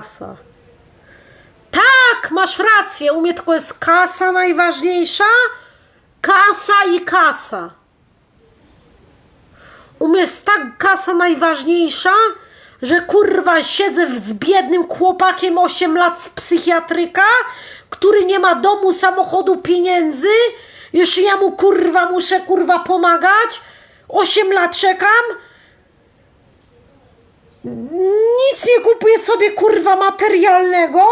kasa. Tak, masz rację. U mnie tylko jest kasa najważniejsza. Kasa i kasa. U mnie jest tak kasa najważniejsza, że kurwa siedzę z biednym chłopakiem 8 lat z psychiatryka, który nie ma domu, samochodu, pieniędzy. Jeszcze ja mu kurwa muszę kurwa pomagać. 8 lat czekam. Nic nie kupuję sobie kurwa materialnego.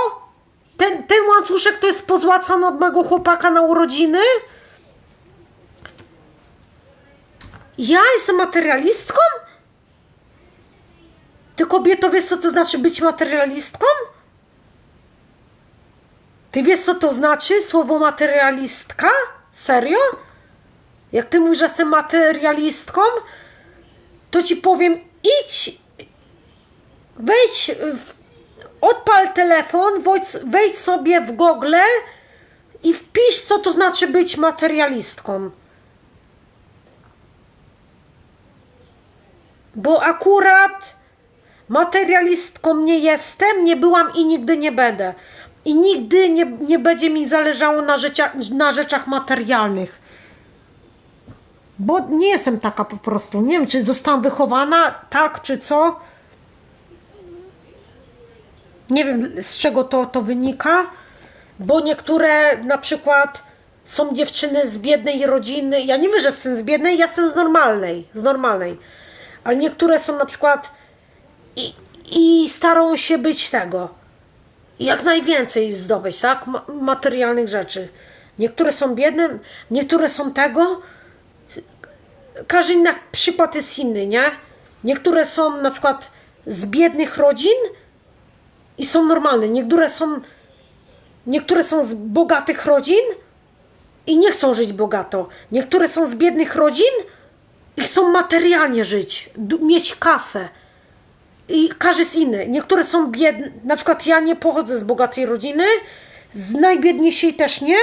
Ten, ten łańcuszek to jest pozłacany od mojego chłopaka na urodziny. Ja jestem materialistką? Ty kobieto wiesz co to znaczy być materialistką? Ty wiesz co to znaczy słowo materialistka? Serio? Jak ty mówisz, że jestem materialistką, to ci powiem idź wejdź, w, odpal telefon, wejdź sobie w Google i wpisz, co to znaczy być materialistką. Bo akurat materialistką nie jestem, nie byłam i nigdy nie będę. I nigdy nie, nie będzie mi zależało na, życia, na rzeczach materialnych. Bo nie jestem taka po prostu. Nie wiem, czy zostałam wychowana tak, czy co. Nie wiem z czego to, to wynika, bo niektóre na przykład są dziewczyny z biednej rodziny. Ja nie wiem, że jestem z biednej, ja jestem z normalnej, z normalnej. Ale niektóre są na przykład i, i starają się być tego. Jak najwięcej zdobyć, tak? Ma- materialnych rzeczy. Niektóre są biedne, niektóre są tego. Każdy inny przykład jest inny, nie? Niektóre są na przykład z biednych rodzin, i są normalne. Niektóre są, niektóre są z bogatych rodzin i nie chcą żyć bogato. Niektóre są z biednych rodzin i chcą materialnie żyć, mieć kasę. I każdy jest inny. Niektóre są biedne. Na przykład ja nie pochodzę z bogatej rodziny, z najbiedniejszej też nie.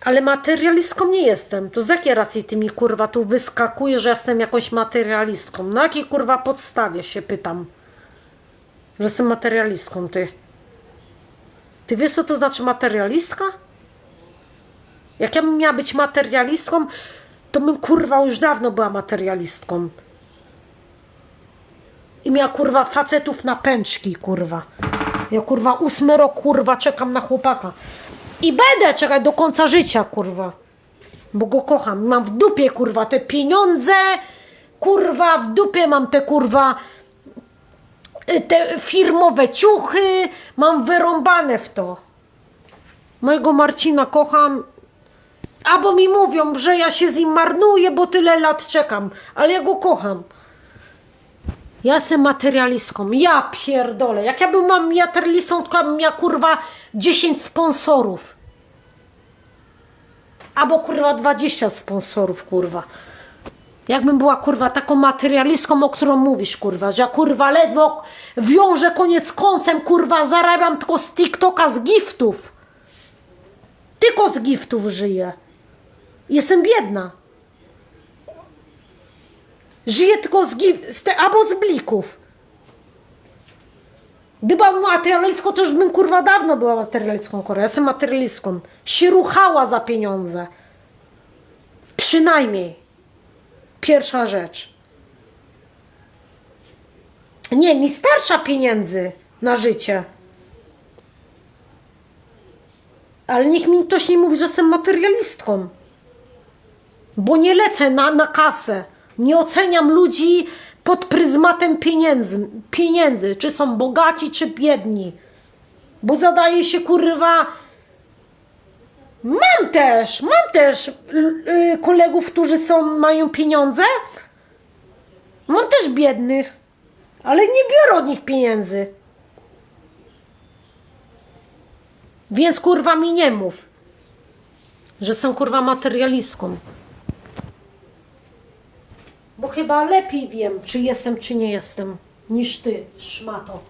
Ale materialistką nie jestem. To z jakiej racji ty mi kurwa tu wyskakuje, że jestem jakąś materialistką? Na jakiej kurwa podstawie się pytam? Że jestem materialistką, ty. Ty wiesz, co to znaczy materialistka? Jak ja bym miała być materialistką, to bym kurwa już dawno była materialistką. I miała kurwa facetów na pęczki, kurwa. Ja kurwa ósmy rok kurwa czekam na chłopaka. I będę czekać do końca życia, kurwa. Bo go kocham. Mam w dupie kurwa te pieniądze. Kurwa, w dupie mam te kurwa te firmowe ciuchy, mam wyrąbane w to. Mojego Marcina kocham. Albo mi mówią, że ja się z nim marnuję, bo tyle lat czekam, ale ja go kocham. Ja jestem materialistką. Ja pierdolę. Jak ja bym mam materialistą, to bym miała kurwa 10 sponsorów. Albo kurwa 20 sponsorów, kurwa. Jakbym była kurwa taką materialistką, o którą mówisz, kurwa, że ja kurwa ledwo wiążę koniec końcem, kurwa, zarabiam tylko z TikToka z giftów. Tylko z giftów żyję. Jestem biedna. Żyję tylko z z te, albo z blików. Gdybym materialistką, to już bym kurwa dawno była materialistką, kurwa. Ja jestem materialistką. Się ruchała za pieniądze. Przynajmniej. Pierwsza rzecz. Nie, mi starcza pieniędzy na życie. Ale niech mi ktoś nie mówi, że jestem materialistką. Bo nie lecę na, na kasę. Nie oceniam ludzi pod pryzmatem pieniędzy, pieniędzy, czy są bogaci, czy biedni. Bo zadaje się kurwa. Mam też, mam też y, y, kolegów, którzy są, mają pieniądze. Mam też biednych, ale nie biorę od nich pieniędzy. Więc kurwa mi nie mów, że są kurwa materialistką. Bo chyba lepiej wiem, czy jestem, czy nie jestem, niż ty, szmato.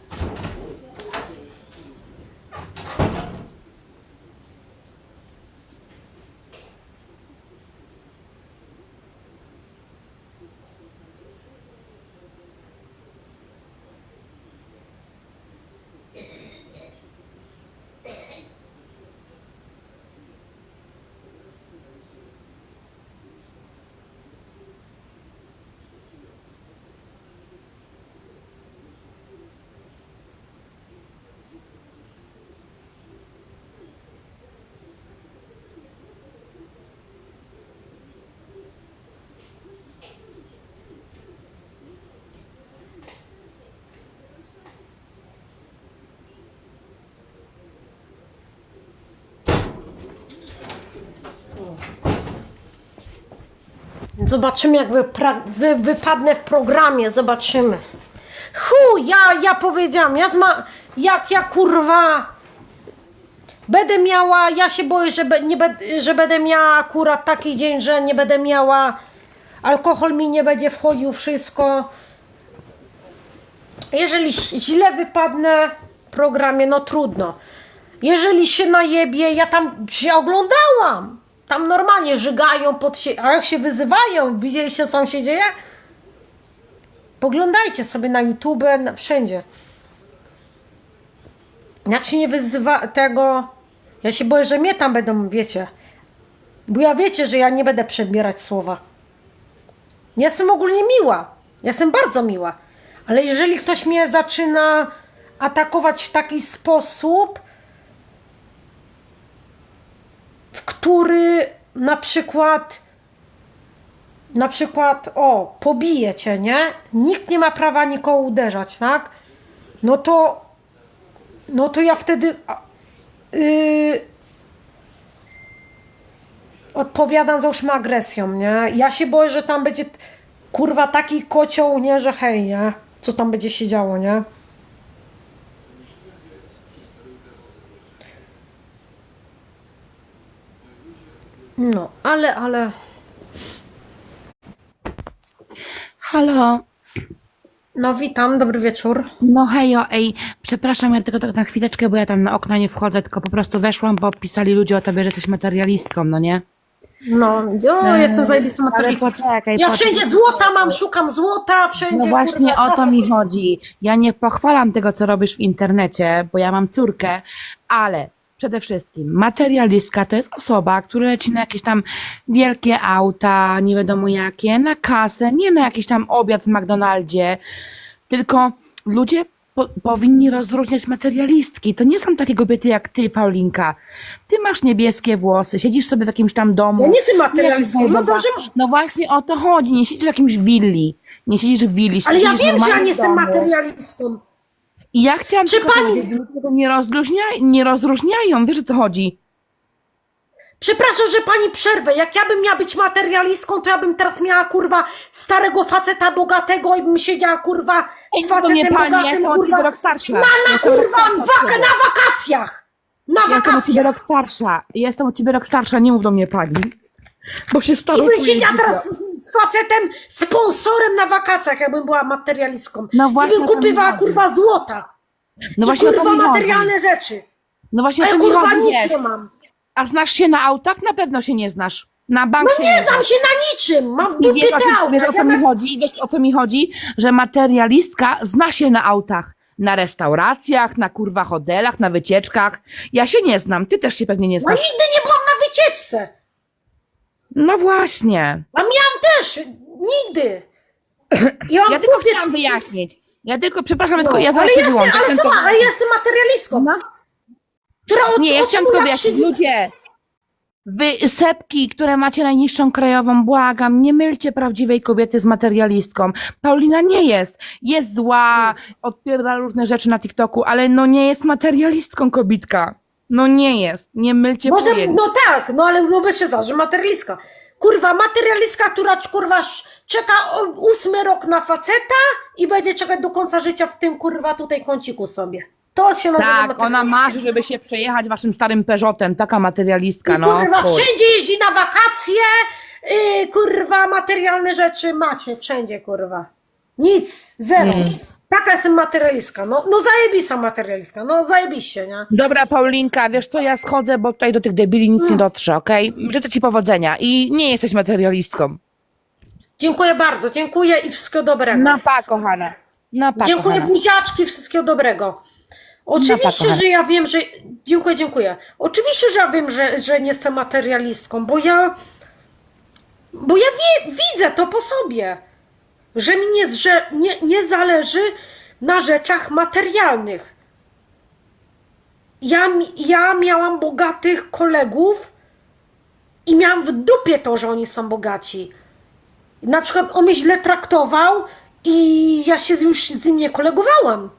Zobaczymy, jak wy, wypadnę w programie, zobaczymy. Hu, ja, ja powiedziałam, ja zma- jak ja kurwa będę miała, ja się boję, że, be, nie be, że będę miała akurat taki dzień, że nie będę miała, alkohol mi nie będzie wchodził, wszystko. Jeżeli źle wypadnę w programie, no trudno. Jeżeli się najebie, ja tam się oglądałam. Tam normalnie żygają pod się, a jak się wyzywają, widzieliście co tam się dzieje? Poglądajcie sobie na YouTube, na, wszędzie. Jak się nie wyzywa tego, ja się boję, że mnie tam będą, wiecie. Bo ja wiecie, że ja nie będę przebierać słowa. Ja jestem ogólnie miła. Ja jestem bardzo miła. Ale jeżeli ktoś mnie zaczyna atakować w taki sposób, w który na przykład na przykład, o, pobije cię, nie? Nikt nie ma prawa nikogo uderzać, tak? No to no to ja wtedy yy, odpowiadam załóżmy agresją, nie? Ja się boję, że tam będzie kurwa taki kocioł, nie? Że hej, nie? Co tam będzie się działo, nie? No, ale, ale... Halo, No witam, dobry wieczór. no hejo, ej, przepraszam, ja tylko tak na chwileczkę, bo ja tam na okna nie wchodzę, tylko po prostu weszłam, bo pisali ludzie o tobie, że jesteś materialistką, no nie? No, ja jestem zajebistą ale materialistą. poczekaj, Ja poczekaj. wszędzie złota mam, szukam złota, wszędzie. No właśnie kurwa, o to mi chodzi. Ja nie pochwalam tego, co robisz w internecie, bo ja mam córkę, ale przede wszystkim materialistka to jest osoba, która leci na jakieś tam wielkie auta, nie wiadomo jakie, na kasę, nie na jakiś tam obiad w McDonaldzie, tylko ludzie po, powinni rozróżniać materialistki. To nie są takie kobiety jak ty, Paulinka. Ty masz niebieskie włosy, siedzisz sobie w jakimś tam domu. Ja nie jestem materialistką, no dobra. dobrze. No właśnie o to chodzi. Nie siedzisz w jakimś willi. Nie siedzisz w willi. Ale ja wiem, że ja nie w jestem domu. I ja chciałam Czy tylko pani- powiedzieć, że ludzie tego nie, rozróżnia, nie rozróżniają. Wiesz o co chodzi? Przepraszam, że pani przerwę. Jak ja bym miała być materialistką, to ja bym teraz miała kurwa starego faceta bogatego i bym siedziała kurwa Ej, z to nie facetem pani, ja bogatym jestem kurwa rok starsza. na, na jestem rok kurwa starsza od waka, na wakacjach. Na Ja jestem o ciebie wakacjach. rok starsza. Ja jestem o ciebie rok starsza. Nie mów do mnie pani. Bo się I staruję. bym siedziała teraz z, z facetem, sponsorem na wakacjach, jakbym była materialistką. No I właśnie bym o kupywała chodzi. kurwa złota. No I właśnie o to kurwa mi chodzi. materialne rzeczy. No właśnie A o ja to mi kurwa chodzi, nic wiesz. nie mam. A znasz się na autach? Na pewno się nie znasz. Na bank się Nie znam się na niczym. Mam w I dupie wiesz, o te co, wiesz, o auta. co Ja mi na- chodzi? Wiesz, o co mi chodzi? Że materialistka zna się na autach. Na restauracjach, na kurwa hotelach, na wycieczkach. Ja się nie znam. Ty też się pewnie nie No znasz. nigdy nie byłam na wycieczce. No właśnie. A miałam też. Nigdy. Ja, mam Ja tylko chciałam wyjaśnić. Ja tylko, przepraszam, No, tylko ja ale zaraz się jestem, wyłączę. ale, Ten ale ja jestem materialistką. No. Która od, Nie, ja chciałam tylko wyjaśnić. Ludzie, wy sepki, które macie najniższą krajową, błagam, nie mylcie prawdziwej kobiety z materialistką. Paulina nie jest. Jest zła, odpierdala różne rzeczy na TikToku, ale no nie jest materialistką kobitka. No nie jest. Nie mylcie Może, pojęć. no tak, no ale no bez się zdarzy, materialistka. Kurwa, materialistka, która kurwa czeka o- ósmy rok na faceta i będzie czekać do końca życia w tym kurwa tutaj kąciku sobie. To się nazywa Tak, ona materialistka. marzy, żeby się przejechać waszym starym Peugeotem. Taka materialistka, I no. kurwa, chuj. wszędzie jeździ na wakacje, yy, kurwa, materialne rzeczy macie, wszędzie, kurwa. Nic, zero. Mm. Taka jestem materialistka, no, no zajebista materialistka, no zajebiście, nie? Dobra, Paulinka, wiesz co, ja schodzę, bo tutaj do tych debili nic nie dotrze, okej? Życzę ci powodzenia i nie jesteś materialistką. Dziękuję bardzo, dziękuję i wszystkiego dobrego. Na pa, kochana. Na pa, dziękuję, kochana. buziaczki, wszystkiego dobrego. Oczywiście, kochana. że ja wiem, że... Dziękuję, dziękuję. Oczywiście, że ja wiem, że, że nie jestem materialistką, bo ja... Bo ja wie, widzę to po sobie, że mi nie, że nie, nie zależy na rzeczach materialnych. Ja, ja miałam bogatych kolegów i miałam w dupie to, że oni są bogaci. Na przykład on mnie źle traktował i ja się już z nim nie kolegowałam.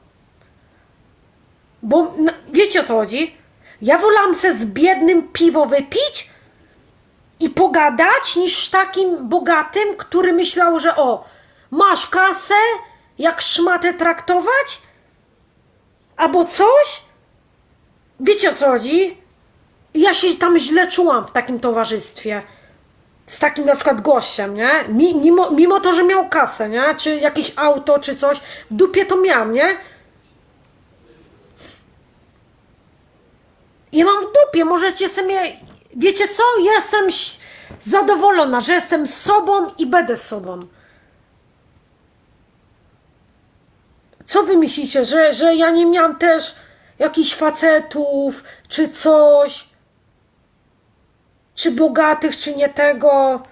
Bo wiecie o co chodzi? Ja wolałam se z biednym piwo wypić, i pogadać, niż takim bogatym, który myślał, że o, masz kasę, jak szmatę traktować? Albo coś? Wiecie o co chodzi? Ja się tam źle czułam w takim towarzystwie. Z takim na przykład gościem, nie? Mi- Mimo, mimo to, że miał kasę, nie? Czy jakieś auto, czy coś. W dupie to miałam, nie? Ja mam w dupie, możecie sobie. Wiecie co? Ja jestem zadowolona, że jestem sobą i będę sobą. Co wy myślicie, że, że ja nie miałam też jakichś facetów, czy coś? Czy bogatych, czy nie tego?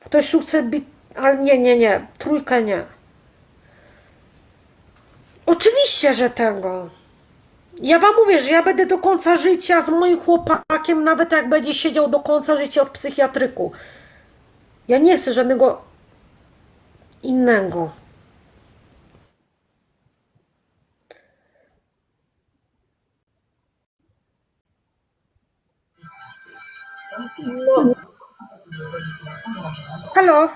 Ktoś tu chce być. Ale nie, nie, nie. Trójkę nie. Oczywiście, że tego. Ja wam mówię, że ja będę do końca życia z moim chłopakiem, nawet jak będzie siedział do końca życia w psychiatryku. Ja nie chcę żadnego innego. No. Halo?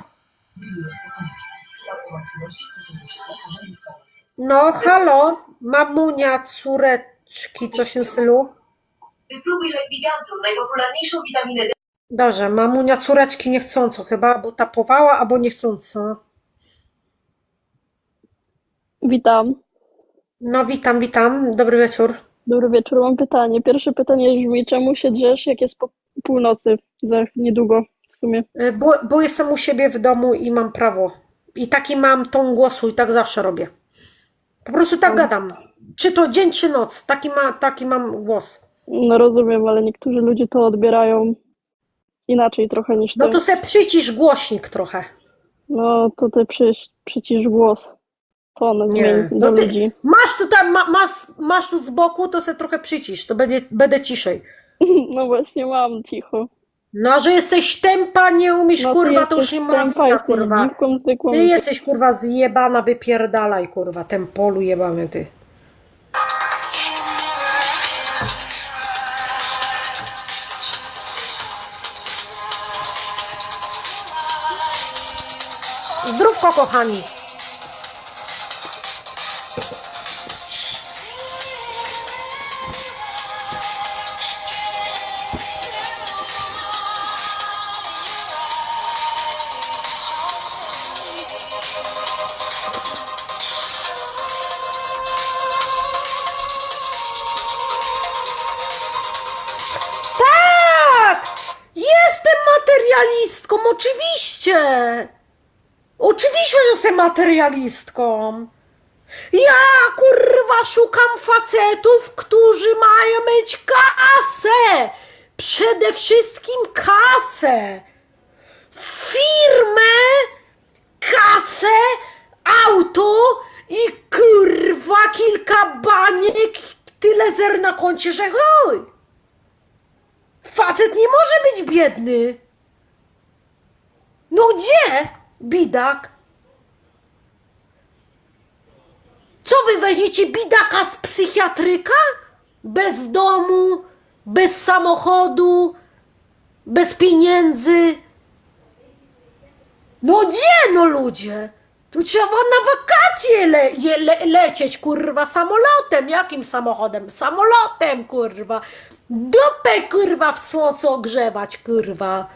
No, halo? Mamunia, córeczki, coś w tym stylu? Wypróbuj lek Bigantur, najpopularniejszą witaminę D. Dobrze, mamunia córeczki niechcąco chyba, albo tapowała, albo niechcąco. Witam. No, witam, witam. Dobry wieczór. Dobry wieczór. Mam pytanie. Pierwsze pytanie brzmi, czemu się drzesz, jak jest po północy? Za niedługo w sumie. Y, Bo, bo jestem u siebie w domu i mam prawo. I taki mam ton głosu i tak zawsze robię. Po prostu tak gadam. Czy to dzień, czy noc. Taki, ma, taki mam głos. No rozumiem, ale niektórzy ludzie to odbierają inaczej trochę niż ty. No to se przycisz głośnik trochę. No to ty przy, przycisz głos. Ton zmień do No ty, ludzi. masz tutaj, ma, masz, masz tu z boku, to se trochę przycisz. To będzie, będę ciszej. No właśnie mam cicho. No, że jesteś tępa, nie umiesz, No ty kurwa, to już jesteś nie ma tępa, wina, jesteś kurwa. dziwką zwykłą. Ty jesteś, kurwa, zjebana, wypierdalaj, kurwa, ten polu jebany, ty. Zdrówko, kochani. Oczywiście, że jestem materialistką. Ja, kurwa, szukam facetów, którzy mają mieć kasę. Przede wszystkim kasę. Firmę, kasę, auto i kurwa kilka baniek, tyle zer na koncie, że chuj. Facet nie może być biedny. No gdzie, bidak? Co wy weźmiecie bidaka z psychiatryka? Bez domu, bez samochodu, bez pieniędzy. No gdzie, no ludzie? Tu trzeba na wakacje le, le, lecieć, kurwa, samolotem. Jakim samochodem? Samolotem, kurwa. Dupę, kurwa, w słońcu ogrzewać, kurwa.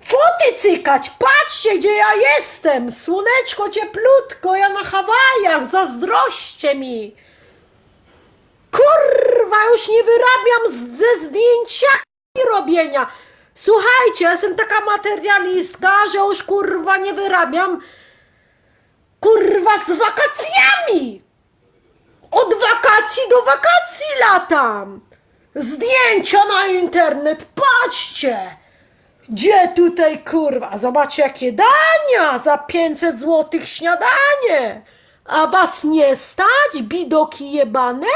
Foty cykać, patrzcie gdzie ja jestem, słoneczko cieplutko, ja na Hawajach, zazdroście mi. Kurwa, już nie wyrabiam ze zdjęciami robienia. Słuchajcie, ja jestem taka materialistka, że już kurwa nie wyrabiam. Kurwa z wakacjami. Od wakacji do wakacji latam. Zdjęcia na internet, patrzcie. Gdzie tutaj kurwa? Zobaczcie jakie dania! Za 500 złotych śniadanie! A was nie stać, bidoki jebane?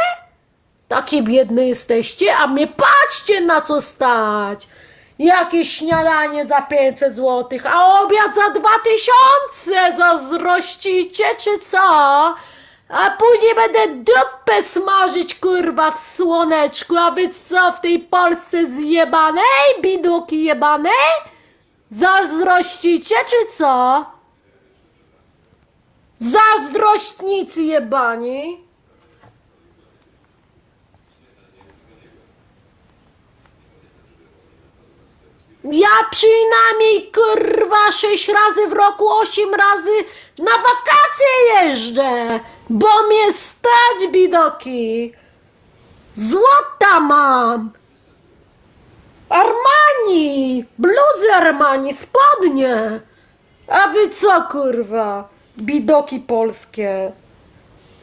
Takie biedne jesteście, a mnie patrzcie na co stać! Jakie śniadanie za 500 złotych, a obiad za 2000! Zazdrościcie czy co? A później będę dupę smażyć, kurwa, w słoneczku. A wy co w tej Polsce zjebanej? Biduki jebane? Zazdrościcie, czy co? Zazdrośtnicy jebani. Ja przynajmniej kurwa sześć razy w roku, osiem razy na wakacje jeżdżę, bo mnie stać bidoki. Złota mam. Armani, bluzy Armani, spodnie. A wy co kurwa? Bidoki polskie.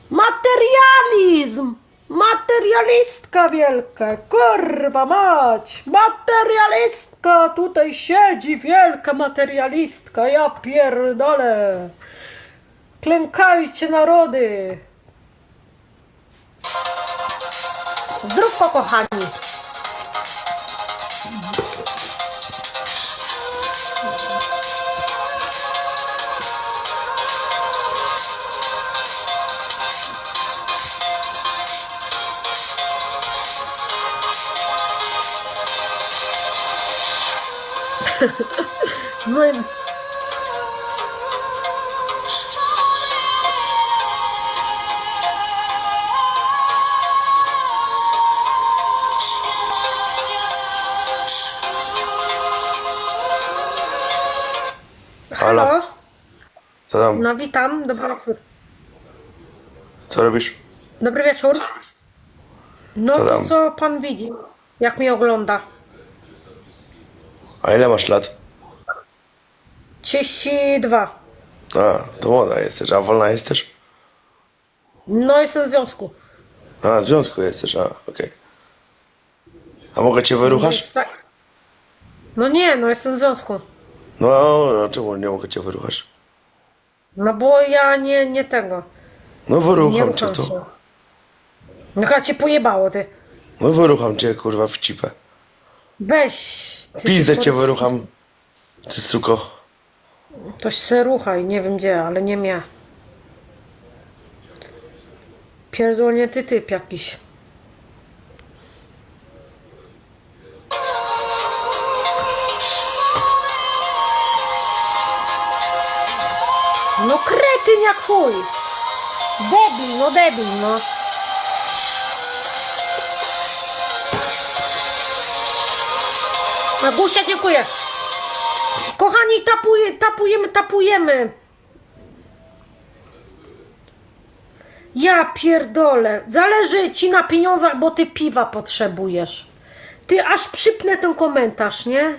Materializm! Materialistka wielka, kurwa mać! Materialistka! Tutaj siedzi wielka materialistka, ja pierdolę! Klękajcie narody! Zdrówko kochani! No, No witam, dobry wieczór. Co robisz? Dobry wieczór. No Co to tam? co pan widzi, jak mnie ogląda? A ile masz lat? 32. A, to młoda jesteś, a wolna jesteś? No jestem w związku. A, w związku jesteś, a, okej. A mogę cię wyruchać? Tak. No nie, no jestem w związku. No, no, czemu nie mogę cię wyruchać? No bo ja nie, nie tego. No wyrucham cię tu. się. No chyba cię pojebało, ty. No wyrucham cię, kurwa, w cipę. Weź. Ty Pizdę cię wyrucham. Ty suko. Toś se ruchaj, nie wiem gdzie, ale nie mnie. Pierdolnie ty typ jakiś. No kretyn jak chuj. Debil, no debil, no. Agusia, dziękuję. Kochani, tapuje, tapujemy, tapujemy. Ja pierdolę. Zależy ci na pieniądzach, bo ty piwa potrzebujesz. Ty aż przypnę ten komentarz, nie?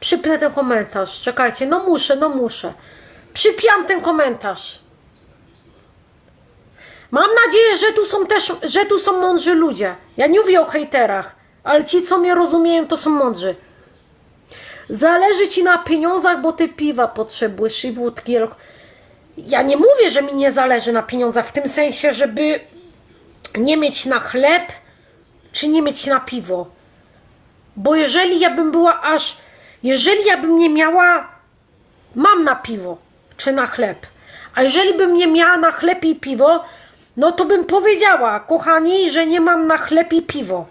Przypnę ten komentarz. Czekajcie, no muszę, no muszę. Przypiam ten komentarz. Mam nadzieję, że tu są też, że tu są mądrzy ludzie. Ja nie mówię o hejterach, ale ci, co mnie rozumieją, to są mądrzy. Zależy ci na pieniądzach, bo ty piwa potrzebujesz i wódki. Ja nie mówię, że mi nie zależy na pieniądzach, w tym sensie, żeby nie mieć na chleb, czy nie mieć na piwo. Bo jeżeli ja bym była aż. Jeżeli ja bym nie miała. Mam na piwo, czy na chleb. A jeżeli bym nie miała na chleb i piwo, no to bym powiedziała, kochani, że nie mam na chleb i piwo.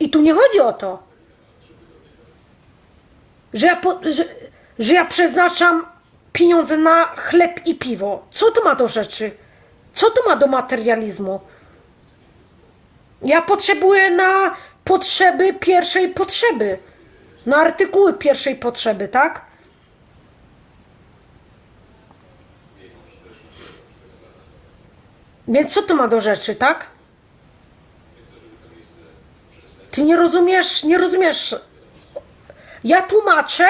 I tu nie chodzi o to że ja, po, że, że ja przeznaczam pieniądze na chleb i piwo. Co to ma do rzeczy? Co to ma do materializmu? Ja potrzebuję na potrzeby pierwszej potrzeby. Na artykuły pierwszej potrzeby, tak? Więc co to ma do rzeczy, tak? Ty nie rozumiesz, nie rozumiesz ja tłumaczę,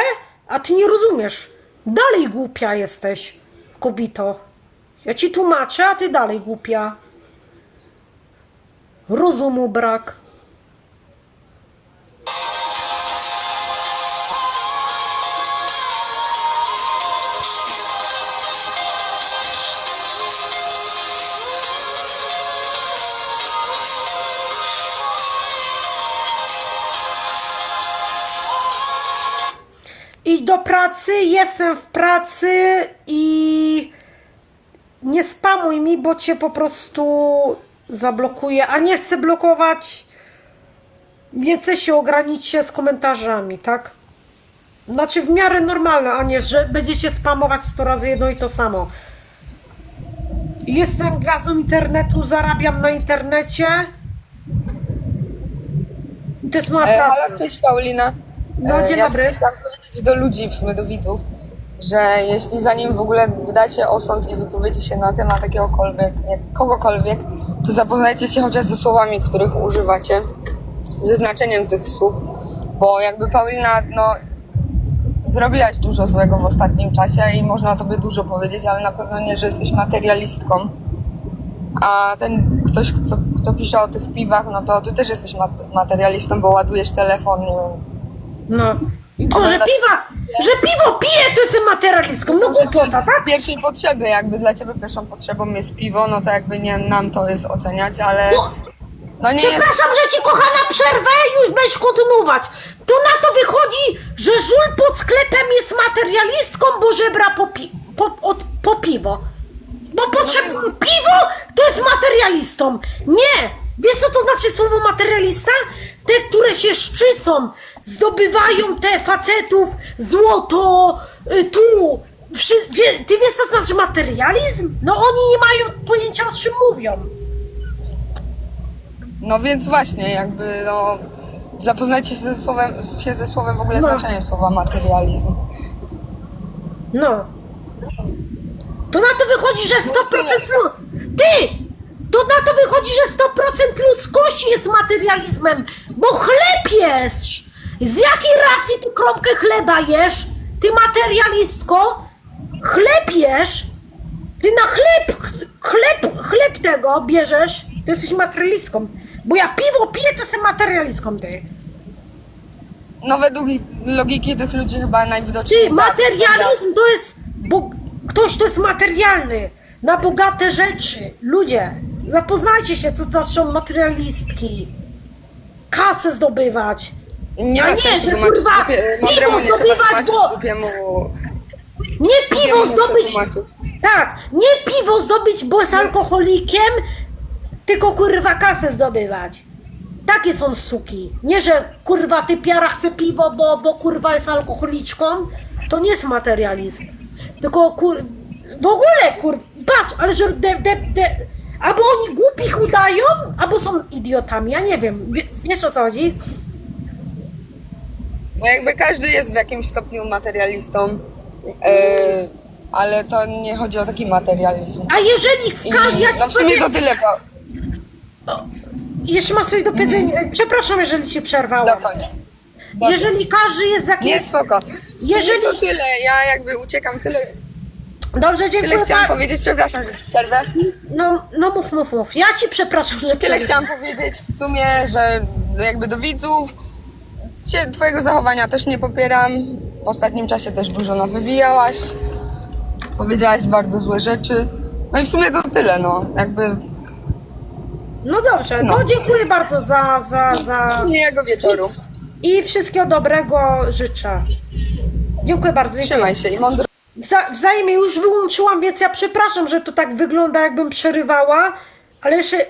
a ty nie rozumiesz. Dalej głupia jesteś, kobito. Ja ci tłumaczę, a ty dalej głupia. Rozumu brak. Jestem w pracy i nie spamuj mi, bo cię po prostu zablokuję, a nie chcę blokować, więc chcę się ograniczyć z komentarzami, tak? Znaczy w miarę normalne, a nie, że będziecie spamować 100 razy jedno i to samo. Jestem gwiazdą internetu, zarabiam na internecie. I to jest moja E, praca. halo, cześć Paulina. No, E, dzień ja dobry. chciałam powiedzieć do ludzi, w sumie do widzów, że jeśli zanim w ogóle wydacie osąd i wypowiecie się na temat jakiegokolwiek, jak kogokolwiek, to zapoznajcie się chociaż ze słowami, których używacie, ze znaczeniem tych słów, bo jakby Paulina, no, zrobiłaś dużo złego w ostatnim czasie i można tobie dużo powiedzieć, ale na pewno nie, że jesteś materialistką. A ten ktoś, kto, kto pisze o tych piwach, no to ty też jesteś mat- materialistą, bo ładujesz telefon, No. I co, że Ona- piwa, że piwo pije, to jestem materialistką. No głupota, tak? pierwszej potrzeby, jakby dla ciebie pierwszą potrzebą jest piwo, no to jakby nie nam to jest oceniać, ale no nie jest, Przepraszam, że ci kochana przerwę, już będziesz kontynuować. To na to wychodzi, że żul pod sklepem jest materialistką, bo żebra po, pi- po, od, po piwo. Bo potrzebuje piwo, to jest materialistą. Nie! Wiesz co to znaczy słowo materialista? Te, które się szczycą, zdobywają te facetów, złoto, y, tu. Wszy, wie, ty wiesz co to znaczy materializm? No oni nie mają pojęcia o czym mówią. no więc właśnie, jakby no zapoznajcie się ze słowem, się ze słowem w ogóle No. znaczeniem słowa materializm. No. To na to wychodzi, że 100% lu- Ty! To na to wychodzi, że 100% ludzkości jest materializmem, bo chleb jesz! Z jakiej racji ty kromkę chleba jesz? Ty materialistko? Chleb jesz? Ty na chleb, chleb, chleb tego bierzesz? Ty jesteś materialistką. Bo ja piwo piję, to jestem materialistką, ty. No według logiki tych ludzi chyba najwidoczniej Ty, tak, materializm to jest. Bo ktoś to jest materialny. Na bogate rzeczy. Ludzie, zapoznajcie się, co znaczą materialistki. Kasę zdobywać. Nie A ma nie, sensu że tłumaczyć kurwa głupie, piwo mądremu nie trzeba zdobywać, tłumaczyć bo- głupiemu. Nie piwo Głupiemu zdobyć. tłumaczyć. Tak, nie piwo zdobyć, bo jest alkoholikiem, tylko kurwa kasę zdobywać. Takie są suki. Nie, że kurwa ty piara chce piwo, bo, bo kurwa jest alkoholiczką. To nie jest materializm. Tylko kur... W ogóle kur... Patrz, ale że de, de, de... Albo oni głupich udają, albo są idiotami. Ja nie wiem. Wie- Wiesz o co chodzi? No jakby każdy jest w jakimś stopniu materialistą, e, ale to nie chodzi o taki materializm. A jeżeli w I, ka- ja no w sumie powiem- to tyle, pa- Jeszcze masz coś do powiedzenia? Przepraszam, jeżeli cię przerwałam. dokończ. Jeżeli każdy jest z jakimś... Nie, spoko. Jeżeli... Jeżeli- to tyle, ja jakby uciekam, tyle, Dobrze, dziękuję tyle chciałam bardzo. powiedzieć, przepraszam, że przerwę. No, no mów, mów, mów. Ja ci przepraszam, że Tyle przerwę. chciałam powiedzieć w sumie, że jakby do widzów, cię, twojego zachowania też nie popieram. W ostatnim czasie też dużo nawywijałaś. Powiedziałaś bardzo złe rzeczy. No i w sumie to tyle, no. Jakby No dobrze, no, No. dziękuję bardzo za, za, za... miłego wieczoru. I wszystkiego dobrego życzę. Dziękuję bardzo. Dziękuję. Trzymaj się i mądro. Wza, wzajemnie już wyłączyłam, więc ja przepraszam, że to tak wygląda, jakbym przerywała, ale jeszcze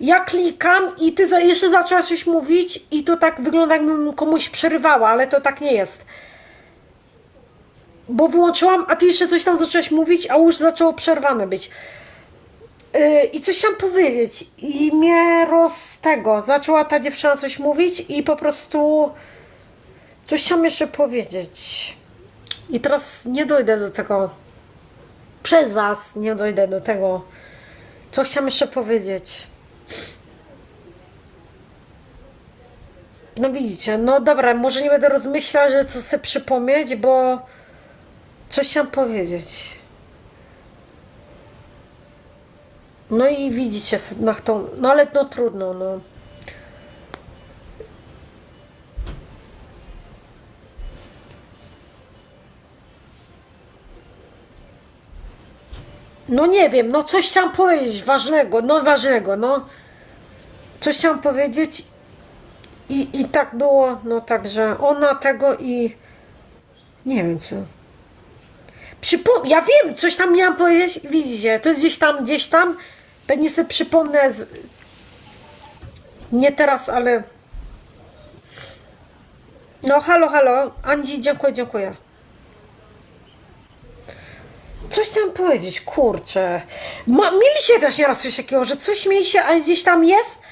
ja klikam i ty za, jeszcze zaczęłaś coś mówić i to tak wygląda, jakbym komuś przerywała, ale to tak nie jest. Bo wyłączyłam, a ty jeszcze coś tam zaczęłaś mówić, a już zaczęło przerwane być. Yy, I coś chciałam powiedzieć i mnie roz tego, zaczęła ta dziewczyna coś mówić i po prostu coś chciałam jeszcze powiedzieć. I teraz nie dojdę do tego. Przez Was nie dojdę do tego. Co chciałam jeszcze powiedzieć? No widzicie, no dobra, może nie będę rozmyślać, że co sobie przypomnieć, bo coś chciałam powiedzieć. No i widzicie, na tą, no ale no trudno, no. No nie wiem, no coś chciałam powiedzieć ważnego, no ważnego, no. Coś chciałam powiedzieć i, i tak było, no także ona tego i nie wiem co. Przypom- ja wiem, coś tam miałam powiedzieć, widzicie, to jest gdzieś tam, gdzieś tam, pewnie sobie przypomnę, z... nie teraz, ale... No halo, halo, Andzi, dziękuję, dziękuję. Coś chciałam powiedzieć, kurczę. Ma, mieliście też nieraz coś takiego, że coś mieliście, ale gdzieś tam jest?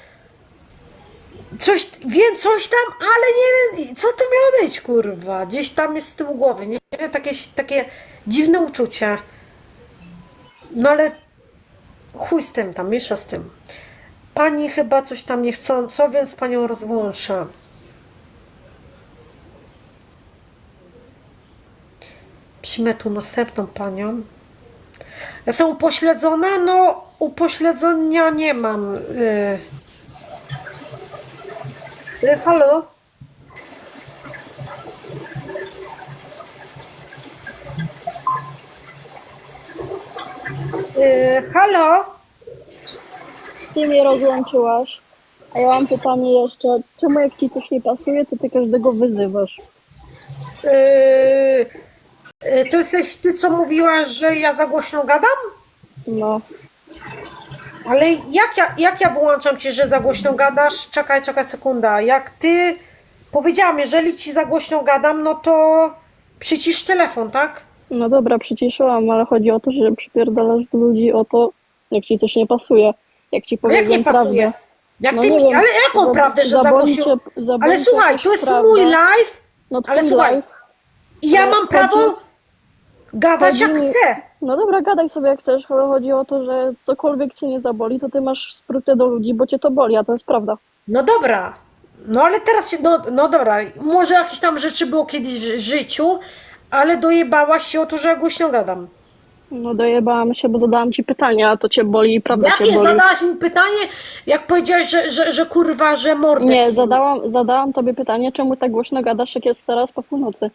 Coś, wiem coś tam, ale nie wiem, co to miało być, kurwa. Gdzieś tam jest z tyłu głowy, nie? Takie, takie dziwne uczucie. No ale chuj z tym tam, miesza z tym. Pani chyba coś tam niechcąco, więc panią rozłączę. Przyjmę tu następną panią. Jestem upośledzona? No, upośledzenia nie mam. Y... Y, halo? Y, halo? Ty mnie rozłączyłaś. A ja mam pytanie jeszcze, czemu jak ci coś nie pasuje, to ty każdego wyzywasz? Y, y, to jesteś ty, co mówiłaś, że ja za głośno gadam? No, Ale jak ja, jak ja wyłączam ci, że za głośno gadasz? Czekaj, czekaj, sekunda. Jak ty powiedziałam, jeżeli ci za głośno gadam, no to przycisz telefon, tak? no dobra, przyciszyłam, ale chodzi o to, że przypierdalasz do ludzi o to, jak ci coś nie pasuje. Jak ci No jak nie pasuje? prawdę. Jak No ty nie mi, wiem, ale jaką prawdę, że za zaboli głośno... cię- zaboli Ale cię słuchaj, jakaś to jest prawda. mój live, No ale twój słuchaj, live. i ja ale mam prawo chodzi- gadać jak chodzi mi- chcę. No dobra, gadaj sobie jak chcesz, ale chodzi o to, że cokolwiek cię nie zaboli, to ty masz sprutę do ludzi, bo cię to boli, a to jest prawda. No dobra. No ale teraz się, no, no dobra, może jakieś tam rzeczy było kiedyś w życiu, ale dojebałaś się o to, że ja głośno gadam. No dojebałam się, bo zadałam ci pytanie, a to cię boli i prawda cię Jakie boli. zadałaś mi pytanie, jak powiedziałaś, że, że, że kurwa, że mordę. Nie, zadałam, zadałam tobie pytanie, czemu tak głośno gadasz, jak jest teraz po północy.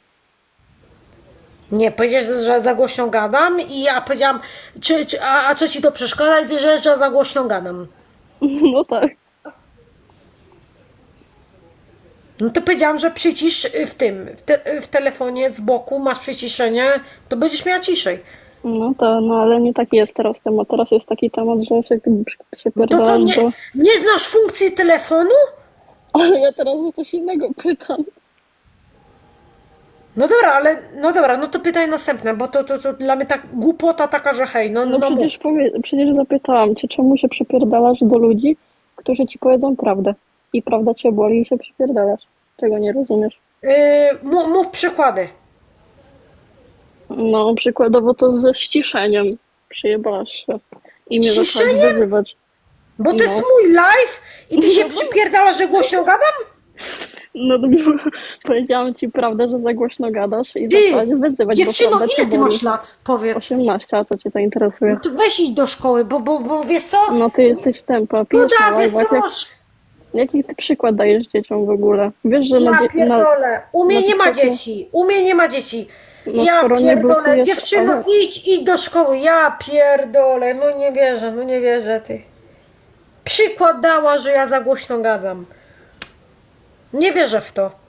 Nie, powiedziałeś, że za głośno gadam i ja powiedziałam, czy, czy, a, a co ci to przeszkadza, i ty, że, że za głośno gadam. No tak. No to powiedziałam, że przycisz w tym, w, te, w telefonie z boku masz przyciszenie, to będziesz miała ciszej. No to, no ale nie taki jest teraz temat. Teraz jest taki temat, że się No to co, nie, do... nie znasz funkcji telefonu? Ale ja teraz o coś innego pytam. No dobra, ale no dobra, no to pytaj następne, bo to, to, to dla mnie tak głupota taka, że hej, no, No no, mów. przecież, powie... przecież zapytałam cię, czemu się przepierdalasz do ludzi, którzy ci powiedzą prawdę. I prawda cię boli i się przepierdalasz. Czego nie rozumiesz? Yy, mów, mów przykłady. No przykładowo to ze ściszeniem. Przyjebalasz się. I mnie zacząłeś Ściszeniem? wyzywać. Bo to No. jest mój live i ty się przypierdalasz, że głośno gadam? No to powiedziałam ci prawdę, że za głośno gadasz i Ty, zaczęłaś wyzywać, Dziewczyno, ile ty masz lat? Powiedz. 18, a co cię to interesuje? No to weź idź do szkoły, bo, bo, bo wiesz co? No ty jesteś tempa, pijesz da, na wiesz live'ach. co? Jak, jaki ty przykład dajesz dzieciom w ogóle? Wiesz, że na, Ja dzie- na, pierdolę. U mnie na nie ma TikToku- dzieci. U mnie nie ma dzieci. No ja skoro nie pierdolę. blokujesz, Dziewczyno, ale- idź, idź do szkoły. Ja pierdolę. No nie wierzę, no nie wierzę ty. Przykład dała, że ja za głośno gadam. Nie wierzę w to.